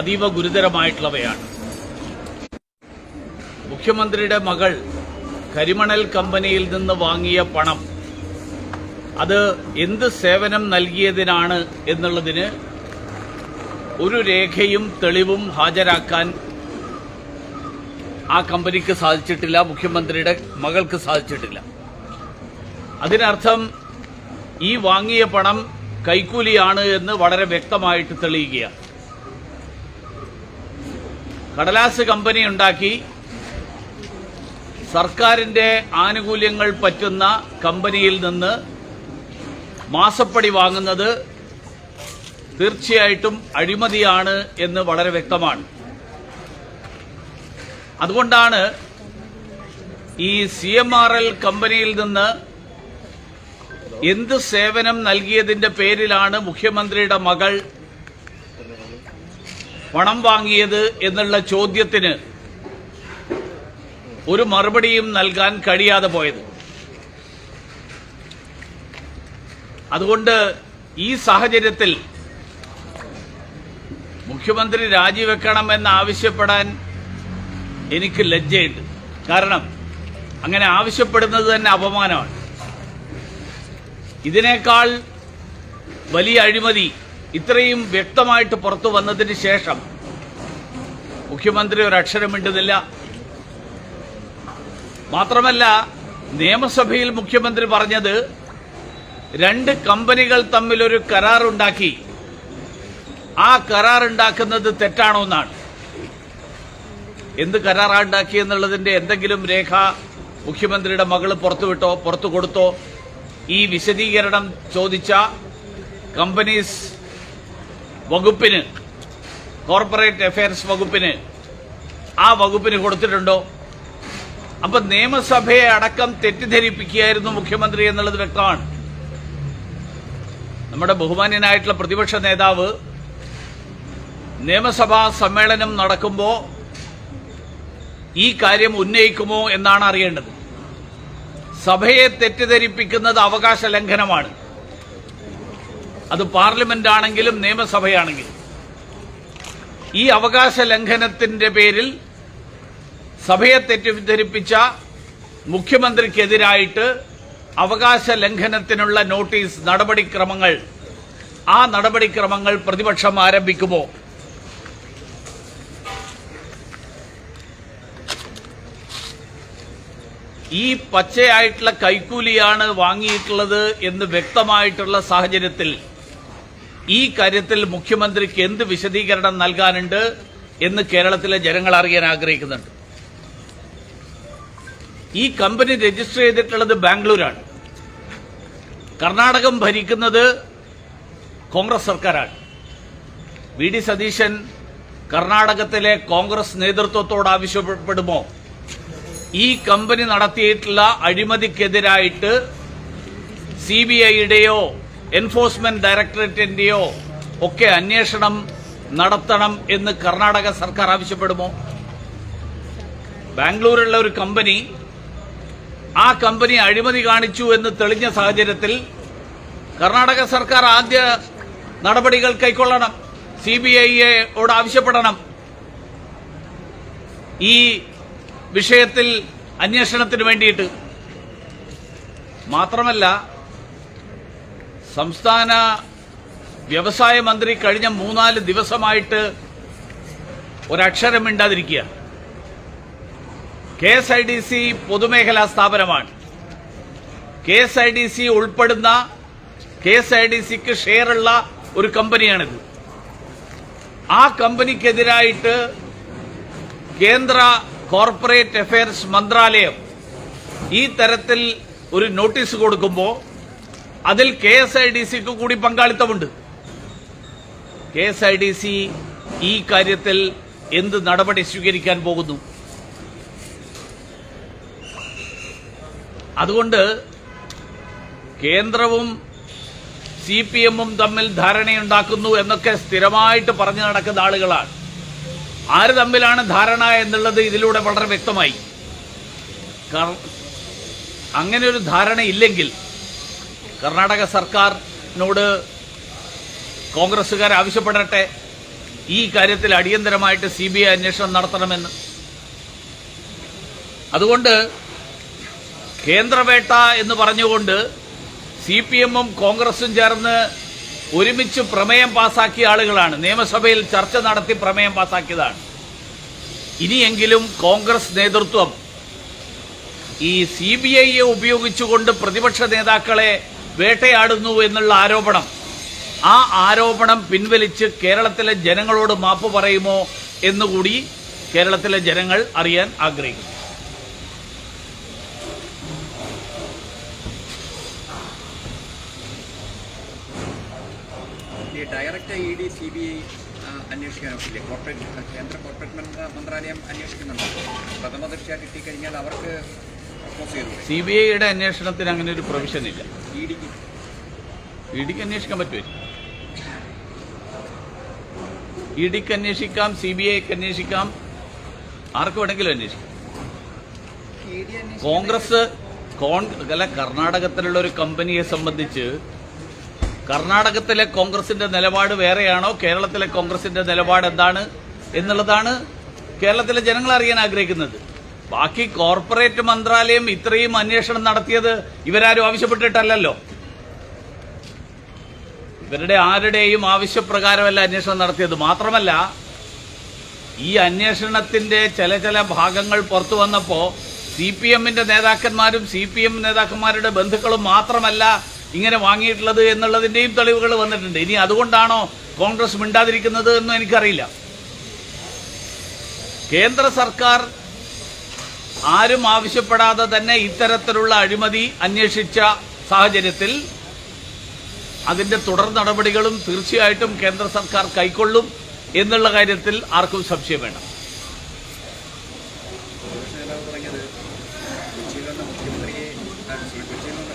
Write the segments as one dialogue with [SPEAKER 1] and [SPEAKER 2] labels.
[SPEAKER 1] അതീവ ഗുരുതരമായിട്ടുള്ളവയാണ്. മുഖ്യമന്ത്രിയുടെ മകൾ കരിമണൽ കമ്പനിയിൽ നിന്ന് വാങ്ങിയ പണം അത് എന്ത് സേവനം നൽകിയതിനാണ് എന്നുള്ളതിന് ഒരു രേഖയും തെളിവും ഹാജരാക്കാൻ ആ കമ്പനിക്ക് സാധിച്ചിട്ടില്ല മുഖ്യമന്ത്രിയുടെ മകൾക്ക് സാധിച്ചിട്ടില്ല. അതിനർത്ഥം ഈ വാങ്ങിയ പണം കൈക്കൂലിയാണ് എന്ന് വളരെ വ്യക്തമായിട്ട് തെളിയുകയാണ്. കടലാസ് കമ്പനി ഉണ്ടാക്കി സർക്കാരിന്റെ ആനുകൂല്യങ്ങൾ പറ്റുന്ന കമ്പനിയിൽ നിന്ന് മാസപ്പടി വാങ്ങുന്നത് തീർച്ചയായിട്ടും അഴിമതിയാണ് എന്ന് വളരെ വ്യക്തമാണ്. അതുകൊണ്ടാണ് ഈ സി കമ്പനിയിൽ നിന്ന് എന്ത് സേവനം നൽകിയതിന്റെ പേരിലാണ് മുഖ്യമന്ത്രിയുടെ മകൾ പണം വാങ്ങിയത് എന്നുള്ള ചോദ്യത്തിന് ഒരു മറുപടിയും നൽകാൻ കഴിയാതെ പോയത്. അതുകൊണ്ട് ഈ സാഹചര്യത്തിൽ മുഖ്യമന്ത്രി രാജിവെക്കണമെന്ന് ആവശ്യപ്പെടാൻ എനിക്ക് ലജ്ജയുണ്ട്. കാരണം അങ്ങനെ ആവശ്യപ്പെടുന്നത് തന്നെ അപമാനമാണ്. ഇതിനേക്കാൾ വലിയ അഴിമതി ഇത്രയും വ്യക്തമായിട്ട് പുറത്തു വന്നതിന് ശേഷം മുഖ്യമന്ത്രി ഒരു അക്ഷരം മിണ്ടുന്നില്ല മാത്രമല്ല നിയമസഭയിൽ മുഖ്യമന്ത്രി പറഞ്ഞത് രണ്ട് കമ്പനികൾ തമ്മിൽ ഒരു കരാറുണ്ടാക്കി. ആ കരാറുണ്ടാക്കുന്നത് തെറ്റാണോ എന്നാണ്. എന്ത് കരാറാ എന്നുള്ളതിന്റെ എന്തെങ്കിലും രേഖ മുഖ്യമന്ത്രിയുടെ മകൾ പുറത്തുവിട്ടോ പുറത്തു കൊടുത്തോ? ഈ വിശദീകരണം ചോദിച്ച കമ്പനീസ് വകുപ്പിന് കോർപ്പറേറ്റ് അഫയർസ് വകുപ്പിന്. ആ വകുപ്പിന് കൊടുത്തിട്ടുണ്ടോ? അപ്പൊ നിയമസഭയെ അടക്കം തെറ്റിദ്ധരിപ്പിക്കുകയായിരുന്നു മുഖ്യമന്ത്രി എന്നുള്ളത് വ്യക്തമാണ്. നമ്മുടെ ബഹുമാന്യനായിട്ടുള്ള പ്രതിപക്ഷ നേതാവ് നിയമസഭാ സമ്മേളനം നടക്കുമ്പോൾ ഈ കാര്യം ഉന്നയിക്കുമോ എന്നാണ് അറിയേണ്ടത്. സഭയെ തെറ്റിദ്ധരിപ്പിക്കുന്നത് അവകാശ ലംഘനമാണ് അത് പാർലമെന്റ് ആണെങ്കിലും നിയമസഭയാണെങ്കിലും. ഈ അവകാശ ലംഘനത്തിന്റെ പേരിൽ സഭയെ തെറ്റിദ്ധരിപ്പിച്ച മുഖ്യമന്ത്രിക്കെതിരായിട്ട് അവകാശ ലംഘനത്തിനുള്ള നോട്ടീസ് നടപടിക്രമങ്ങൾ ആ നടപടിക്രമങ്ങൾ പ്രതിപക്ഷം ആരംഭിക്കുമോ? ഈ പച്ചയായിട്ടുള്ള കൈക്കൂലിയാണ് വാങ്ങിയിട്ടുള്ളത് എന്ന് വ്യക്തമായിട്ടുള്ള സാഹചര്യത്തിൽ ഈ കാര്യത്തിൽ മുഖ്യമന്ത്രിക്ക് എന്ത് വിശദീകരണം നൽകാനുണ്ട് എന്ന് കേരളത്തിലെ ജനങ്ങൾ അറിയാൻ ആഗ്രഹിക്കുന്നുണ്ട്. ഈ കമ്പനി രജിസ്റ്റർ ചെയ്തിട്ടുള്ളത് ബാംഗ്ലൂരാണ്. കർണാടകം ഭരിക്കുന്നത് കോൺഗ്രസ് സർക്കാരാണ്. വി ഡി സതീശൻ കർണാടകത്തിലെ കോൺഗ്രസ് നേതൃത്വത്തോട് ആവശ്യപ്പെടുമോ? ഈ കമ്പനി നടത്തിയിട്ടുള്ള അഴിമതിക്കെതിരായിട്ട് സി ബി ഐയുടെയോ എൻഫോഴ്സ്മെന്റ് ഡയറക്ടറേറ്റിന്റെയോ ഒക്കെ അന്വേഷണം നടത്തണം എന്ന് കർണാടക സർക്കാർ ആവശ്യപ്പെടുമോ? ബാംഗ്ലൂരുള്ള ഒരു കമ്പനി ആ കമ്പനി അഴിമതി കാണിച്ചു എന്ന് തെളിഞ്ഞ സാഹചര്യത്തിൽ കർണാടക സർക്കാർ ആദ്യ നടപടികൾ കൈക്കൊള്ളണം സി ബി ഐയോട് ആവശ്യപ്പെടണം. ഈ വിഷയത്തിൽ അന്വേഷണത്തിന് വേണ്ടിയിട്ട്. മാത്രമല്ല സംസ്ഥാന വ്യവസായ മന്ത്രി കഴിഞ്ഞ മൂന്നാൽ ദിവസമായിട്ട് ഒരക്ഷരം മിണ്ടാതിരിക്കുക. K S I D C പൊതുമേഖലാ സ്ഥാപനമാണ്. K S I D C ഉൾപ്പെടുന്ന കെ എസ് ഐ ഡി സിക്ക് ഷെയറുള്ള ഒരു കമ്പനിയാണിത്. ആ കമ്പനിക്കെതിരായിട്ട് കേന്ദ്ര കോർപ്പറേറ്റ് അഫയർസ് മന്ത്രാലയം ഈ തരത്തിൽ ഒരു നോട്ടീസ് കൊടുക്കുമ്പോൾ അതിൽ കെ എസ് ഐ ഡി സിക്ക് കൂടി പങ്കാളിത്തമുണ്ട്. K S I D C ഈ കാര്യത്തിൽ എന്ത് നടപടി സ്വീകരിക്കാൻ പോകുന്നു? അതുകൊണ്ട് കേന്ദ്രവും സി പി എമ്മും തമ്മിൽ ധാരണയുണ്ടാക്കുന്നു എന്നൊക്കെ സ്ഥിരമായിട്ട് പറഞ്ഞു നടക്കുന്ന ആളുകളാണ്. ആര് തമ്മിലാണ് ധാരണ എന്നുള്ളത് ഇതിലൂടെ വളരെ വ്യക്തമായി. അങ്ങനെ ഒരു ധാരണ ഇല്ലെങ്കിൽ കർണാടക സർക്കാരിനോട് കോൺഗ്രസ്സുകാർ ആവശ്യപ്പെടട്ടെ. ഈ കാര്യത്തിൽ അടിയന്തരമായിട്ട് സി ബി ഐ അന്വേഷണം നടത്തണമെന്ന്. അതുകൊണ്ട് കേന്ദ്രവേട്ട എന്ന് പറഞ്ഞുകൊണ്ട് സി പി എമ്മും കോൺഗ്രസും ചേർന്ന് ഒരുമിച്ച് പ്രമേയം പാസാക്കിയ ആളുകളാണ്. നിയമസഭയിൽ ചർച്ച നടത്തി പ്രമേയം പാസാക്കിയതാണ്. ഇനിയെങ്കിലും കോൺഗ്രസ് നേതൃത്വം ഈ സി ബി ഐയെ ഉപയോഗിച്ചുകൊണ്ട് പ്രതിപക്ഷ നേതാക്കളെ വേട്ടയാടുന്നു എന്നുള്ള ആരോപണം. ആ ആരോപണം പിൻവലിച്ച് കേരളത്തിലെ ജനങ്ങളോട് മാപ്പ് പറയുമോ എന്നുകൂടി കേരളത്തിലെ ജനങ്ങൾ അറിയാൻ ആഗ്രഹിക്കുന്നു.
[SPEAKER 2] Direct E D C B I അന്വേഷിക്കാനൊക്കില്ലേ corporate കേന്ദ്ര കോർപ്പറേറ്റ് മന്ത്ര- മന്ത്രാലയം അന്വേഷിക്കുന്നുണ്ട്. പ്രഥമ ദൃഷ്ട്യാ കിട്ടിക്കഴിഞ്ഞാൽ അവർക്ക്
[SPEAKER 1] സി ബി ഐയുടെ അന്വേഷണത്തിന് അങ്ങനെ ഒരു പ്രൊവിഷൻ ഇല്ല.
[SPEAKER 2] ഇ ഡിക്ക്
[SPEAKER 1] അന്വേഷിക്കാൻ പറ്റുമോ? ഇ ഡിക്ക് അന്വേഷിക്കാം സി ബി ഐക്ക് അന്വേഷിക്കാം. ആർക്ക് വേണമെങ്കിലും അന്വേഷിക്കാം. കോൺഗ്രസ് കോൺ അല്ല കർണാടകത്തിലുള്ള ഒരു കമ്പനിയെ സംബന്ധിച്ച് കർണാടകത്തിലെ കോൺഗ്രസിന്റെ നിലപാട് വേറെയാണോ? കേരളത്തിലെ കോൺഗ്രസിന്റെ നിലപാട് എന്താണ് എന്നുള്ളതാണ് കേരളത്തിലെ ജനങ്ങൾ അറിയാൻ ആഗ്രഹിക്കുന്നത്. ബാക്കി കോർപ്പറേറ്റ് മന്ത്രാലയം ഇത്രയും അന്വേഷണം നടത്തിയത് ഇവരാരും ആവശ്യപ്പെട്ടിട്ടല്ലല്ലോ. ഇവരുടെ ആരുടെയും ആവശ്യപ്രകാരമല്ല അന്വേഷണം നടത്തിയത്. മാത്രമല്ല ഈ അന്വേഷണത്തിന്റെ ചില ചില ഭാഗങ്ങൾ പുറത്തു വന്നപ്പോ സി പി എമ്മിന്റെ നേതാക്കന്മാരും സി പി എം നേതാക്കന്മാരുടെ ബന്ധുക്കളും മാത്രമല്ല ഇങ്ങനെ വാങ്ങിയിട്ടുള്ളത് എന്നുള്ളതിന്റെയും തെളിവുകൾ വന്നിട്ടുണ്ട്. ഇനി അതുകൊണ്ടാണോ കോൺഗ്രസ് മിണ്ടാതിരിക്കുന്നത് എന്നും എനിക്കറിയില്ല. കേന്ദ്ര സർക്കാർ ആരും ആവശ്യപ്പെടാതെ തന്നെ ഇത്തരത്തിലുള്ള അഴിമതി അന്വേഷിച്ച സാഹചര്യത്തിൽ അതിന്റെ തുടർ നടപടികളും തീർച്ചയായിട്ടും കേന്ദ്ര സർക്കാർ കൈക്കൊള്ളും എന്നുള്ള കാര്യത്തിൽ ആർക്കും സംശയം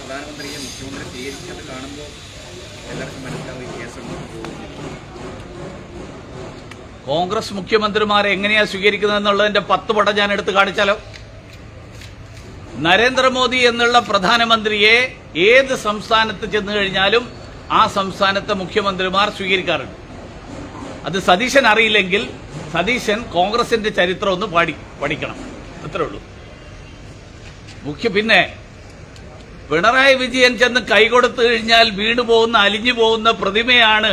[SPEAKER 2] പ്രധാനമന്ത്രിയെ മുഖ്യമന്ത്രി സ്വീകരിക്കുന്നത് കാണുമ്പോൾ എല്ലാവർക്കും മനസ്സിലാവും പോകുന്നു.
[SPEAKER 1] കോൺഗ്രസ് മുഖ്യമന്ത്രിമാരെ എങ്ങനെയാണ് സ്വീകരിക്കുന്നത് എന്നുള്ളതിന്റെ പത്ത് പടം ഞാൻ എടുത്ത് കാണിച്ചാലോ? നരേന്ദ്രമോദി എന്നുള്ള പ്രധാനമന്ത്രിയെ ഏത് സംസ്ഥാനത്ത് ചെന്നു കഴിഞ്ഞാലും ആ സംസ്ഥാനത്തെ മുഖ്യമന്ത്രിമാർ സ്വീകരിക്കാറുണ്ട്. അത് സതീശൻ അറിയില്ലെങ്കിൽ സതീശൻ കോൺഗ്രസിന്റെ ചരിത്രം ഒന്ന് പാടി പഠിക്കണം. അത്രേ ഉള്ളൂ. മുഖ്യ പിന്നെ പിണറായി വിജയൻ ചെന്ന് കൈകൊടുത്തു കഴിഞ്ഞാൽ വീണു പോകുന്ന അലിഞ്ഞു പോകുന്ന പ്രതിമയാണ്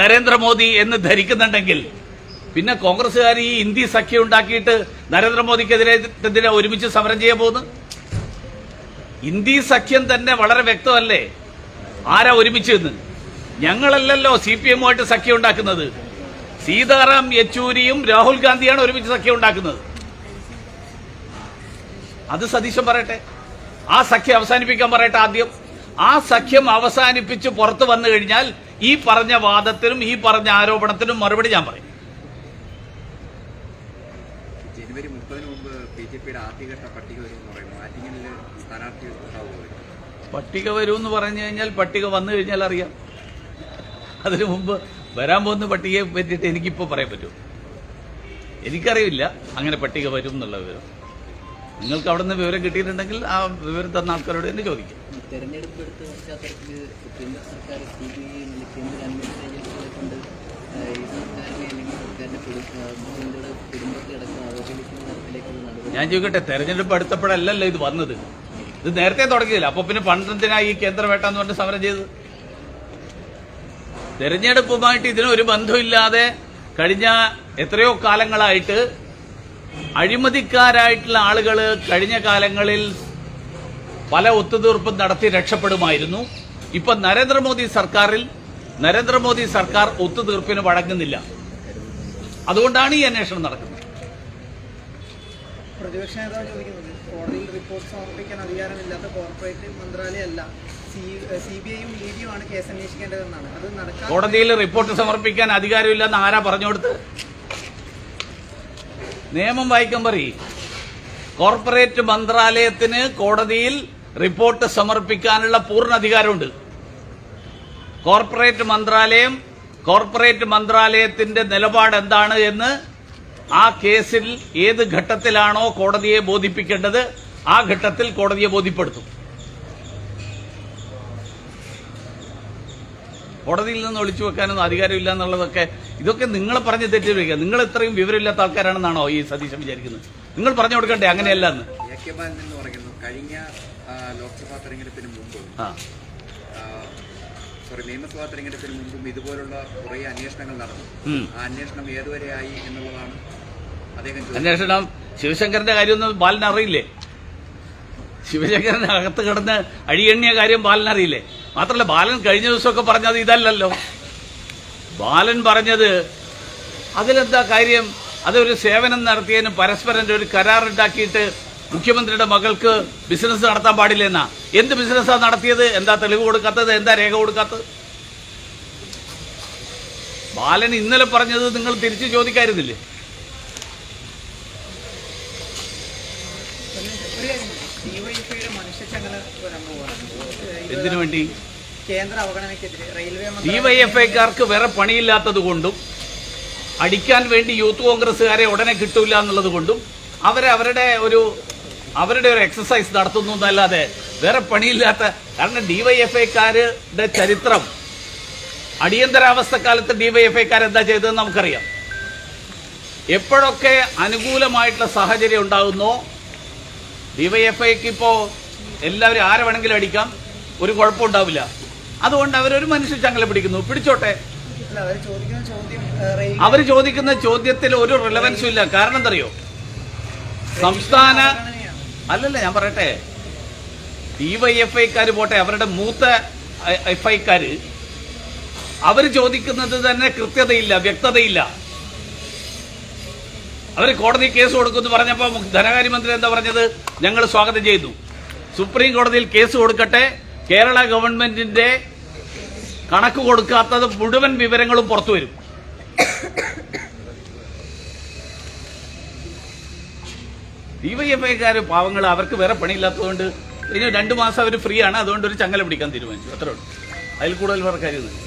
[SPEAKER 1] നരേന്ദ്രമോദി എന്ന് ധരിക്കുന്നുണ്ടെങ്കിൽ പിന്നെ കോൺഗ്രസ്സുകാർ ഈ ഇന്ത്യ സഖ്യം ഉണ്ടാക്കിയിട്ട് നരേന്ദ്രമോദിക്കെതിരെ ഒരുമിച്ച് സമരം ചെയ്യാൻ പോകുന്നു? ഇന്ത്യ സഖ്യം തന്നെ വളരെ വ്യക്തമല്ലേ? ആരാ ഒരുമിച്ച് എന്ന് ഞങ്ങളല്ലല്ലോ സി പി എമ്മുമായിട്ട് സഖ്യം ഉണ്ടാക്കുന്നത്. സീതാറാം യെച്ചൂരിയും രാഹുൽ ഗാന്ധിയാണ് ഒരുമിച്ച് സഖ്യം ഉണ്ടാക്കുന്നത്. അത് സതീശൻ പറയട്ടെ. ആ സഖ്യം അവസാനിപ്പിക്കാൻ പറയട്ടെ ആദ്യം. ആ സഖ്യം അവസാനിപ്പിച്ച് പുറത്തു വന്നു കഴിഞ്ഞാൽ ഈ പറഞ്ഞ വാദത്തിനും ഈ പറഞ്ഞ ആരോപണത്തിനും മറുപടി ഞാൻ പറയും.
[SPEAKER 2] ജനുവരി മുപ്പതിന് മുമ്പ് ബി ജെ പിയുടെ ആദ്യഘട്ട പട്ടിക ആറ്റിങ്ങലിൽ സ്ഥാനാർത്ഥി
[SPEAKER 1] പട്ടിക വരുമെന്ന് പറഞ്ഞു കഴിഞ്ഞാൽ പട്ടിക വന്നു കഴിഞ്ഞാൽ അറിയാം. അതിനു മുമ്പ് വരാൻ പോകുന്ന പട്ടികയെ പറ്റിയിട്ട് എനിക്കിപ്പോൾ പറയാൻ പറ്റും എനിക്കറിയില്ല. അങ്ങനെ പട്ടിക വരും എന്നുള്ള വിവരം. നിങ്ങൾക്ക് അവിടെ നിന്ന് വിവരം കിട്ടിയിട്ടുണ്ടെങ്കിൽ ആ വിവരം തന്ന ആൾക്കാരോട് തന്നെ ചോദിക്കും.
[SPEAKER 3] തെരഞ്ഞെടുപ്പ് എടുത്ത പശ്ചാത്തലത്തിൽ കേന്ദ്ര സർക്കാർ സി ബി ഐ അല്ലെങ്കിൽ കേന്ദ്ര അന്വേഷണ ഏജൻസികളെ കൊണ്ട് ആ, ഈ സർക്കാരിനെ അല്ലെങ്കിൽ സർക്കാരിന്റെ കുടുംബ മുഖ്യമന്ത്രിയുടെ കുടുംബത്തെ അടക്കം അവഹേളിക്കുന്ന തരത്തിലേക്കുള്ള നടപടി
[SPEAKER 1] ഞാൻ ചോദിക്കട്ടെ തെരഞ്ഞെടുപ്പ് അടുത്തപ്പോഴല്ലല്ലോ ഇത് വന്നത്? ഇത് നേരത്തെ തുടങ്ങിയില്ല. അപ്പൊ പിന്നെ പണ്ടെന്തിനാ ഈ കേന്ദ്രവേട്ട എന്ന് പറഞ്ഞ് സമരം ചെയ്തത്? തെരഞ്ഞെടുപ്പുമായിട്ട് ഇതിനൊരു ബന്ധമില്ലാതെ കഴിഞ്ഞ എത്രയോ കാലങ്ങളായിട്ട് അഴിമതിക്കാരായിട്ടുള്ള ആളുകൾ കഴിഞ്ഞ കാലങ്ങളിൽ പല ഒത്തുതീർപ്പും നടത്തി രക്ഷപ്പെടുമായിരുന്നു. ഇപ്പൊ നരേന്ദ്രമോദി സർക്കാരിൽ നരേന്ദ്രമോദി സർക്കാർ ഒത്തുതീർപ്പിന് വഴങ്ങുന്നില്ല. അതുകൊണ്ടാണ് ഈ അന്വേഷണം നടക്കുന്നത്.
[SPEAKER 4] പ്രതിപക്ഷ നേതാവ് ചോദിക്കുന്നത് കോടതിയിൽ റിപ്പോർട്ട് സമർപ്പിക്കാൻ അധികാരമില്ലാത്ത കോർപ്പറേറ്റ് മന്ത്രാലയമല്ല സി ബി ഐയും ഇ ഡിയും ആണ് കേസ് അന്വേഷിക്കേണ്ടതെന്നാണ്. അത് നടക്കാൻ
[SPEAKER 1] കോടതിയിൽ റിപ്പോർട്ട് സമർപ്പിക്കാൻ അധികാരമില്ലെന്ന് ആരാ പറഞ്ഞു കൊടുത്ത്? നിയമം വായിക്കാൻ പറയും. കോർപ്പറേറ്റ് മന്ത്രാലയത്തിന് കോടതിയിൽ റിപ്പോർട്ട് സമർപ്പിക്കാനുള്ള പൂർണ അധികാരമുണ്ട്. കോർപ്പറേറ്റ് മന്ത്രാലയം കോർപ്പറേറ്റ് മന്ത്രാലയത്തിന്റെ നിലപാട് എന്താണ് എന്ന് ആ കേസിൽ ഏത് ഘട്ടത്തിലാണോ കോടതിയെ ബോധിപ്പിക്കേണ്ടത് ആ ഘട്ടത്തിൽ കോടതിയെ ബോധ്യപ്പെടുത്തും. കോടതിയിൽ നിന്ന് ഒളിച്ചു വെക്കാനൊന്നും അധികാരമില്ല എന്നുള്ളതൊക്കെ ഇതൊക്കെ നിങ്ങൾ പറഞ്ഞ് തെറ്റിദ്ധരിക്കുക. നിങ്ങൾ ഇത്രയും വിവരമില്ലാത്ത ആൾക്കാരാണെന്നാണോ ഈ സതീശൻ വിചാരിക്കുന്നത്? നിങ്ങൾ പറഞ്ഞു കൊടുക്കണ്ടേ? അങ്ങനെയല്ല എന്ന്
[SPEAKER 2] കഴിഞ്ഞ ലോക്സഭാ തെരഞ്ഞെടുപ്പിന് മുമ്പ്
[SPEAKER 1] ആ
[SPEAKER 2] സോറി തെരഞ്ഞെടുപ്പിന് മുമ്പും ഇതുപോലുള്ള കുറേ അന്വേഷണങ്ങൾ നടന്നു. ആ അന്വേഷണം ഏതുവരെയായി എന്നുള്ളതാണ് അദ്ദേഹം
[SPEAKER 1] അന്വേഷണം ശിവശങ്കരന്റെ കാര്യമൊന്നും ബാലൻ അറിയില്ലേ? ശിവശങ്കരൻ അകത്ത് കിടന്ന് അഴിയെണ്ണിയ കാര്യം ബാലൻ അറിയില്ലേ? മാത്രമല്ല ബാലൻ കഴിഞ്ഞ ദിവസമൊക്കെ പറഞ്ഞത് ഇതല്ലല്ലോ. ബാലൻ പറഞ്ഞത് അതിലെന്താ കാര്യം? അതൊരു സേവനം നടത്തിയതിന് പരസ്പരം ഒരു കരാറുണ്ടാക്കിയിട്ട് മുഖ്യമന്ത്രിയുടെ മകൾക്ക് ബിസിനസ് നടത്താൻ പാടില്ലെന്ന? എന്ത് ബിസിനസ്സാണ് നടത്തിയത്? എന്താ തെളിവ് കൊടുക്കാത്തത്? എന്താ രേഖ കൊടുക്കാത്തത്? ബാലൻ ഇന്നലെ പറഞ്ഞത് നിങ്ങൾ തിരിച്ചു ചോദിക്കായിരുന്നില്ലേ? എന്തിനു വേണ്ടി? ഡിവൈഎഫ്ഐക്കാർക്ക് വേറെ പണിയില്ലാത്തത് കൊണ്ടും അടിക്കാൻ വേണ്ടി യൂത്ത് കോൺഗ്രസ്സുകാരെ ഉടനെ കിട്ടൂല എന്നുള്ളത് കൊണ്ടും അവരെ അവരുടെ ഒരു അവരുടെ ഒരു എക്സസൈസ് നടത്തുന്നു എന്നല്ലാതെ വേറെ പണിയില്ലാത്ത കാരണം ഡിവൈഎഫ്ഐക്കാരുടെ ചരിത്രം. അടിയന്തരാവസ്ഥ കാലത്ത് ഡിവൈഎഫ്ഐക്കാർ എന്താ ചെയ്തതെന്ന് നമുക്കറിയാം. എപ്പോഴൊക്കെ അനുകൂലമായിട്ടുള്ള സാഹചര്യം ഉണ്ടാകുന്നോ ഡിവൈഎഫ്ഐക്ക് ഇപ്പോ എല്ലാവരും ആരെ വേണമെങ്കിലും അടിക്കാം? ഒരു കുഴപ്പമുണ്ടാവില്ല അതുകൊണ്ട് അവരൊരു മനുഷ്യ ചങ്ങല പിടിക്കുന്നു. പിടിച്ചോട്ടെ.
[SPEAKER 4] അവർ ചോദിക്കുന്ന
[SPEAKER 1] ചോദ്യത്തിൽ ഒരു റിലവൻസും ഇല്ല. കാരണം എന്തറിയോ? സംസ്ഥാന. അല്ലല്ല ഞാൻ പറയട്ടെ. ഡിവൈഎഫ്ഐക്കാർ പോട്ടെ അവരുടെ മൂത്ത എഫ് ഐക്കാർ അവർ ചോദിക്കുന്നത് തന്നെ കൃത്യതയില്ല വ്യക്തതയില്ല. അവർ കോടതി കേസ് കൊടുക്കുമെന്ന് പറഞ്ഞപ്പോൾ ധനകാര്യമന്ത്രി എന്താ പറഞ്ഞത്? ഞങ്ങൾ സ്വാഗതം ചെയ്തു. സുപ്രീം കോടതിയിൽ കേസ് കൊടുക്കട്ടെ കേരള ഗവൺമെന്റിന്റെ കണക്ക് കൊടുക്കാത്തത് മുഴുവൻ വിവരങ്ങളും പുറത്തു വരും. ഡിവൈഎഫ്ഐക്കാർ പാവങ്ങൾ അവർക്ക് വേറെ പണിയില്ലാത്തതുകൊണ്ട് ഇനി രണ്ട് മാസം അവർ ഫ്രീ ആണ് അതുകൊണ്ട് ഒരു ചങ്ങല പിടിക്കാൻ തീരുമാനിച്ചു. അത്രേ ഉള്ളൂ. അതിൽ കൂടുതൽ കാര്യമൊന്നും